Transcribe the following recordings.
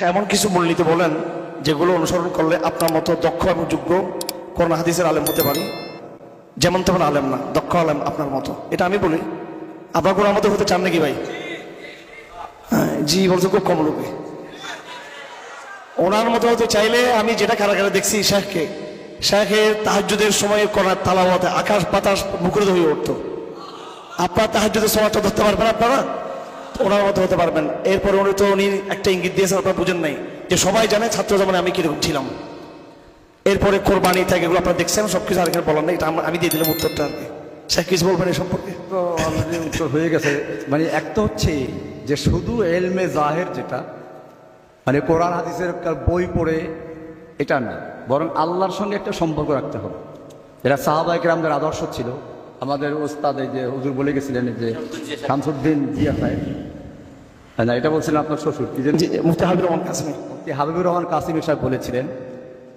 এমন কিছু মূলনীতি বলেন যেগুলো অনুসরণ করলে আপনার মতো দক্ষ এবং যোগ্য করোনা হাদিসের আলেম হতে পারি। যেমন তেমন আলেম না দক্ষ আলেম আপনার মতো। এটা আমি বলি। আপনার কোনো মতো হতে চান নাকি ভাই? হ্যাঁ, জি বলছে খুব কম লোকে। ওনার মতো হতে চাইলে আমি যেটা কারাগারে দেখছি শেখকে। শেখের তাহাজুদের সময় করার তালাওয়াতে আকাশ বাতাস মুখরিত হয়ে উঠতো। আপনার তাহাজুদের সময়টা ধরতে পারবেন আপনারা? ওনার মতো হতে পারবেন। এরপরে উনি তো উনি একটা ইঙ্গিত দিয়েছেন, আপনারা বুঝেন নাই। যে সবাই জানে ছাত্র যেমন আমি কীরকম ছিলাম। এরপরে কোরবানি থাকে এগুলো আপনারা দেখছেন, সবকিছু আর এখানে বলার নেই। এটা আমি দিয়ে দিলাম উত্তরটা আর কি। শেখ কিছু বলবেন এই সম্পর্কে? তো অলরেডি উত্তর হয়ে গেছে। মানে এক হচ্ছে যে শুধু এলমে জাহের যেটা মানে কোরআন হাদিসের বই পড়ে, এটা না। বরং আল্লাহর সঙ্গে একটা সম্পর্ক রাখতে হবে। এটা সাহাবাহিক আমাদের আদর্শ ছিল। আমাদের ওস্তাদ এই যে হুজুর বলে গেছিলেন যে শামসুদ্দিন জিয়া সাহেব। না এটা বলছিলেন আপনার শ্বশুর কি মুফতি হাবিব রহমান কাসমি। মুফতি হাবিবুর রহমান কাসিম সাহেব বলেছিলেন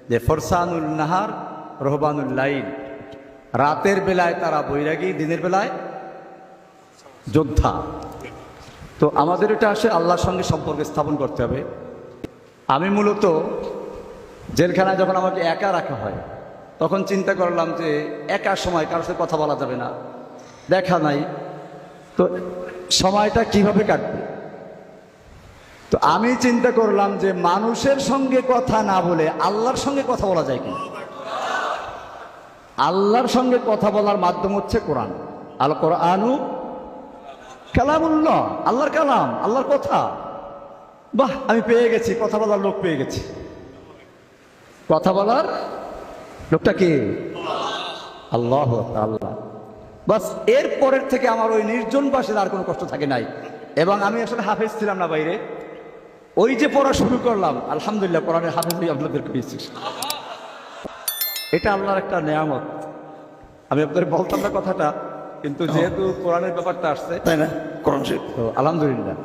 যে ফরসানুল নাহার রহবানুল লাইল। রাতের বেলায় তারা বৈরাগী দিনের বেলায় যোদ্ধা। তো আমাদের এটা আসে আল্লাহর সঙ্গে সম্পর্ক স্থাপন করতে হবে। আমি মূলত জেলখানায় যখন আমাকে একা রাখা হয় তখন চিন্তা করলাম যে একা সময় কারোর সাথে কথা বলা যাবে না। দেখা নাই। তো সময়টা কীভাবে কাটবে? তো আমি চিন্তা করলাম যে মানুষের সঙ্গে কথা না বলে আল্লাহর সঙ্গে কথা বলা যায় কি? আল্লাহর সঙ্গে কথা বলার মাধ্যম হচ্ছে কোরআন। আল কোরআনু কালামুল্লাহ, আল্লাহর কালাম, আল্লাহর কথা। বাহ, আমি পেয়ে গেছি, কথা বলার লোক পেয়ে গেছি। কথা বলার লোকটা কে আল্লাহ আল্লাহ বাসের পরের থেকে আমার ওই নির্জন পাশে আর কোনো কষ্ট থাকে নাই। এবং আমি আসলে হাফেজ ছিলাম না বাইরে। ওই যে পড়া শুরু করলাম আলহামদুলিল্লাহ কোরআনের হাফেজ হয়ে আপনাদেরকে পেয়েছি। এটা আল্লাহর একটা নেয়ামত। আমি আপনাদের বলতাম না কথাটা কিন্তু যেহেতু কোরআনের ব্যাপারটা আসছে তাই না? কোরআন তো আলহামদুলিল্লাহ।